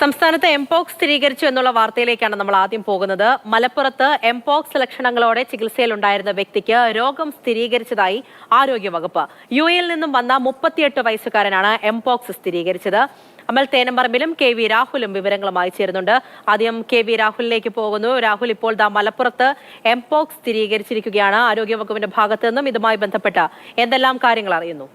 സംസ്ഥാനത്ത് എംപോക്സ് സ്ഥിരീകരിച്ചു എന്നുള്ള വാർത്തയിലേക്കാണ് നമ്മൾ ആദ്യം പോകുന്നത്. മലപ്പുറത്ത് എംപോക്സ് ലക്ഷണങ്ങളോടെ ചികിത്സയിലുണ്ടായിരുന്ന വ്യക്തിക്ക് രോഗം സ്ഥിരീകരിച്ചതായി ആരോഗ്യവകുപ്പ്. യു എയിൽ നിന്നും വന്ന മുപ്പത്തിയെട്ട് വയസ്സുകാരനാണ് എംപോക്സ് സ്ഥിരീകരിച്ചത്. അമൽ തേനമ്പറമ്പിലും കെ വി രാഹുലും വിവരങ്ങളുമായി ചേരുന്നുണ്ട്. ആദ്യം കെ വി രാഹുലിലേക്ക് പോകുന്നു. രാഹുൽ ഇപ്പോൾ ദാ മലപ്പുറത്ത് എംപോക്സ് സ്ഥിരീകരിച്ചിരിക്കുകയാണ്. ആരോഗ്യവകുപ്പിന്റെ ഭാഗത്തു നിന്നും ഇതുമായി ബന്ധപ്പെട്ട എന്തെല്ലാം കാര്യങ്ങൾ അറിയുന്നു?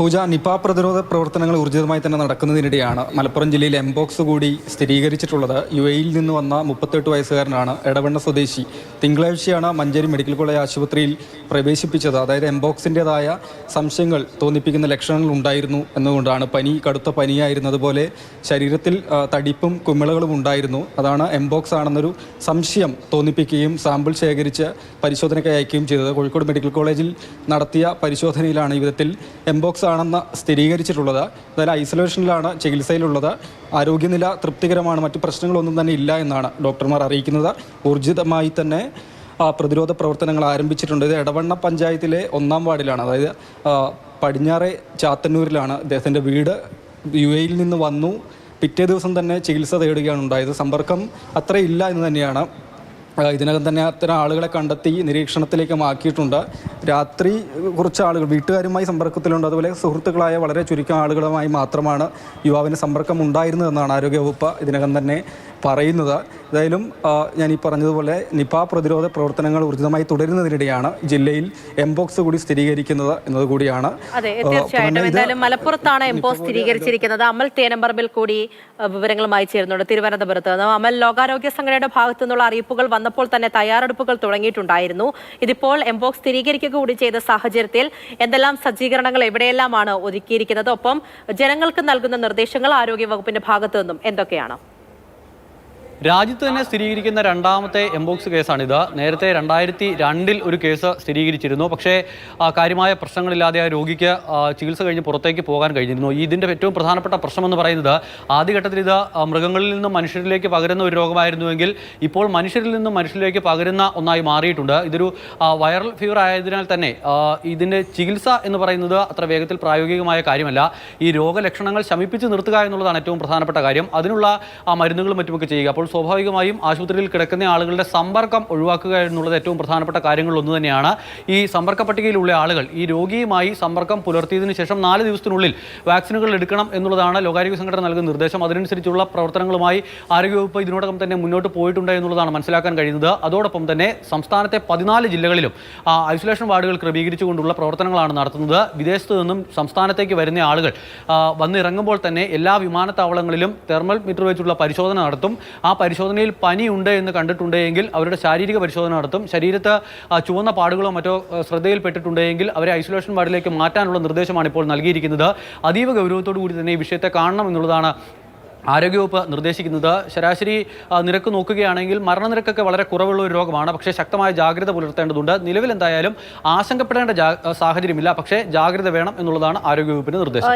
പൂജ നിപ പ്രതിരോധ പ്രവർത്തനങ്ങൾ ഊർജിതമായി തന്നെ നടക്കുന്നതിനിടെയാണ് മലപ്പുറം ജില്ലയിൽ എംബോക്സ് കൂടി സ്ഥിരീകരിച്ചിട്ടുള്ളത്. യു എയിൽ നിന്ന് വന്ന മുപ്പത്തെട്ട് വയസ്സുകാരനാണ് എടവണ്ണ സ്വദേശി. തിങ്കളാഴ്ചയാണ് മഞ്ചേരി മെഡിക്കൽ കോളേജ് ആശുപത്രിയിൽ പ്രവേശിപ്പിച്ചത്. അതായത് എംബോക്സിന്റെതായ സംശയങ്ങൾ തോന്നിപ്പിക്കുന്ന ലക്ഷണങ്ങൾ ഉണ്ടായിരുന്നു എന്നുകൊണ്ടാണ് പനി കടുത്ത പനിയായിരുന്നു അതുപോലെ ശരീരത്തിൽ തടിപ്പും കുമിളകളും ഉണ്ടായിരുന്നു. അതാണ് എംബോക്സ് ആണെന്നൊരു സംശയം തോന്നിപ്പിക്കുകയും സാമ്പിൾ ശേഖരിച്ച് പരിശോധനയ്ക്ക് അയക്കുകയും ചെയ്തത്. കോഴിക്കോട് മെഡിക്കൽ കോളേജിൽ നടത്തിയ പരിശോധനയിലാണ് ഈ വിധത്തിൽ എംബോക്സ് ആണെന്ന് സ്ഥിരീകരിച്ചിട്ടുള്ളത്. അതായത് ഐസൊലേഷനിലാണ് ചികിത്സയിലുള്ളത്. ആരോഗ്യനില തൃപ്തികരമാണ്. മറ്റു പ്രശ്നങ്ങളൊന്നും തന്നെ ഇല്ല എന്നാണ് ഡോക്ടർമാർ അറിയിക്കുന്നത്. ഊർജിതമായി തന്നെ പ്രതിരോധ പ്രവർത്തനങ്ങൾ ആരംഭിച്ചിട്ടുണ്ട്. ഇത് എടവണ്ണ പഞ്ചായത്തിലെ ഒന്നാം വാർഡിലാണ്. അതായത് പടിഞ്ഞാറെ ചാത്തന്നൂരിലാണ് അദ്ദേഹത്തിന്റെ വീട്. യു എയിൽ നിന്ന് വന്നു. പിറ്റേ ദിവസം തന്നെ ചികിത്സ തേടുകയാണ് ഉണ്ടായത്. സമ്പർക്കം അത്രയില്ല എന്ന് തന്നെയാണ്. ഇതിനകം തന്നെ അത്തരം ആളുകളെ കണ്ടെത്തി നിരീക്ഷണത്തിലേക്ക് ആക്കിയിട്ടുണ്ട് രാത്രി കുറച്ച് ആളുകൾ വീട്ടുകാരുമായി സമ്പർക്കത്തിലുണ്ട്. അതുപോലെ സുഹൃത്തുക്കളായ വളരെ ചുരുക്കം ആളുകളുമായി മാത്രമാണ് യുവാവിന് സമ്പർക്കം ഉണ്ടായിരുന്നതെന്നാണ് ആരോഗ്യവകുപ്പ് ഇതിനകം തന്നെ പറയുന്നത്. ഏതായാലും ഞാൻ ഈ പറഞ്ഞതുപോലെ നിപ പ്രതിരോധ പ്രവർത്തനങ്ങൾ ഊർജിതമായി തുടരുന്നതിനിടെയാണ് ജില്ലയിൽ എംബോക്സ് കൂടി സ്ഥിരീകരിക്കുന്നത് എന്നതുകൂടിയാണ്. അതെ ആ, തീർച്ചയായിട്ടും. എന്തായാലും മലപ്പുറത്താണ് എംബോക്സ് സ്ഥിരീകരിച്ചിരിക്കുന്നത്. അമൽ തേനമ്പറമ്പിൽ കൂടി വിവരങ്ങളുമായി ചേരുന്നുണ്ട് തിരുവനന്തപുരത്ത്. അമൽ ലോകാരോഗ്യ സംഘടനയുടെ ഭാഗത്തു നിന്നുള്ള അറിയിപ്പുകൾ വന്നപ്പോൾ തന്നെ തയ്യാറെടുപ്പുകൾ തുടങ്ങിയിട്ടുണ്ടായിരുന്നു. ഇതിപ്പോൾ എംബോക്സ് സ്ഥിരീകരിക്കുക കൂടി ചെയ്ത സാഹചര്യത്തിൽ എന്തെല്ലാം സജ്ജീകരണങ്ങൾ എവിടെയെല്ലാമാണ് ഒരുക്കിയിരിക്കുന്നത്? ഒപ്പം ജനങ്ങൾക്ക് നൽകുന്ന നിർദ്ദേശങ്ങൾ ആരോഗ്യ വകുപ്പിന്റെ ഭാഗത്തു നിന്നും എന്തൊക്കെയാണ്? രാജ്യത്ത് തന്നെ സ്ഥിരീകരിക്കുന്ന രണ്ടാമത്തെ എംബോക്സ് കേസാണിത്. നേരത്തെ രണ്ടായിരത്തി രണ്ടിൽ ഒരു കേസ് സ്ഥിരീകരിച്ചിരുന്നു. പക്ഷേ കാര്യമായ പ്രശ്നങ്ങളില്ലാതെ ആ രോഗിക്ക് ചികിത്സ കഴിഞ്ഞ് പുറത്തേക്ക് പോകാൻ കഴിഞ്ഞിരുന്നു. ഇതിന്റെ ഏറ്റവും പ്രധാനപ്പെട്ട പ്രശ്നമെന്ന് പറയുന്നത് ആദ്യഘട്ടത്തിൽ ഇത് മൃഗങ്ങളിൽ നിന്നും മനുഷ്യരിലേക്ക് പകരുന്ന ഒരു രോഗമായിരുന്നുവെങ്കിൽ ഇപ്പോൾ മനുഷ്യരിൽ നിന്നും മനുഷ്യരിലേക്ക് പകരുന്ന ഒന്നായി മാറിയിട്ടുണ്ട്. ഇതൊരു വൈറൽ ഫീവർ ആയതിനാൽ തന്നെ ഇതിന്റെ ചികിത്സ എന്ന് പറയുന്നത് അത്ര വേഗത്തിൽ പ്രായോഗികമായ കാര്യമല്ല. ഈ രോഗലക്ഷണങ്ങൾ ശമിപ്പിച്ച് നിർത്തുക എന്നുള്ളതാണ് ഏറ്റവും പ്രധാനപ്പെട്ട കാര്യം. അതിനുള്ള മരുന്നുകളും മറ്റുമൊക്കെ ചെയ്യുക. അപ്പോൾ സ്വാഭാവികമായും ആശുപത്രിയിൽ കിടക്കുന്ന ആളുകളുടെ സമ്പർക്കം ഒഴിവാക്കുക എന്നുള്ളത് ഏറ്റവും പ്രധാനപ്പെട്ട കാര്യങ്ങളിൽ ഒന്ന് തന്നെയാണ്. ഈ സമ്പർക്ക പട്ടികയിലുള്ള ആളുകൾ ഈ രോഗിയുമായി സമ്പർക്കം പുലർത്തിയതിനു ശേഷം നാല് ദിവസത്തിനുള്ളിൽ വാക്സിനുകൾ എടുക്കണം എന്നുള്ളതാണ് ലോകാരോഗ്യ സംഘടന നൽകുന്ന നിർദ്ദേശം. അതിനനുസരിച്ചുള്ള പ്രവർത്തനങ്ങളുമായി ആരോഗ്യവകുപ്പ് ഇതിനോടകം തന്നെ മുന്നോട്ട് പോയിട്ടുണ്ട് എന്നുള്ളതാണ് മനസ്സിലാക്കാൻ കഴിയുന്നത്. അതോടൊപ്പം തന്നെ സംസ്ഥാനത്തെ പതിനാല് ജില്ലകളിലും ഐസൊലേഷൻ വാർഡുകൾ ക്രമീകരിച്ചുകൊണ്ടുള്ള പ്രവർത്തനങ്ങളാണ് നടത്തുന്നത്. വിദേശത്തു നിന്നും സംസ്ഥാനത്തേക്ക് വരുന്ന ആളുകൾ വന്നിറങ്ങുമ്പോൾ തന്നെ എല്ലാ വിമാനത്താവളങ്ങളിലും തെർമൽ മീറ്റർ വെച്ചുള്ള പരിശോധന നടത്തും. ആ പരിശോധനയിൽ പനിയുണ്ട് എന്ന് കണ്ടിട്ടുണ്ടെങ്കിൽ അവരുടെ ശാരീരിക പരിശോധന നടത്തും. ശരീരത്ത് ചുവന്ന പാടുകളോ മറ്റോ ശ്രദ്ധയിൽപ്പെട്ടിട്ടുണ്ടെങ്കിൽ അവരെ ഐസൊലേഷൻ വാർഡിലേക്ക് മാറ്റാനുള്ള നിർദ്ദേശമാണ് ഇപ്പോൾ നൽകിയിരിക്കുന്നത്. അതീവ ഗൗരവത്തോടു കൂടി തന്നെ ഈ വിഷയത്തെ കാണണം എന്നുള്ളതാണ് ആരോഗ്യവകുപ്പ് നിർദ്ദേശിക്കുന്നത്. ശരാശരി നിരക്ക് നോക്കുകയാണെങ്കിൽ മരണനിരക്കൊക്കെ വളരെ കുറവുള്ള ഒരു രോഗമാണ്. പക്ഷേ ശക്തമായ ജാഗ്രത പുലർത്തേണ്ടതുണ്ട്. നിലവിൽ എന്തായാലും ആശങ്കപ്പെടേണ്ട സാഹചര്യമില്ല. പക്ഷേ ജാഗ്രത വേണം എന്നുള്ളതാണ് ആരോഗ്യവകുപ്പിന്റെ നിർദ്ദേശം.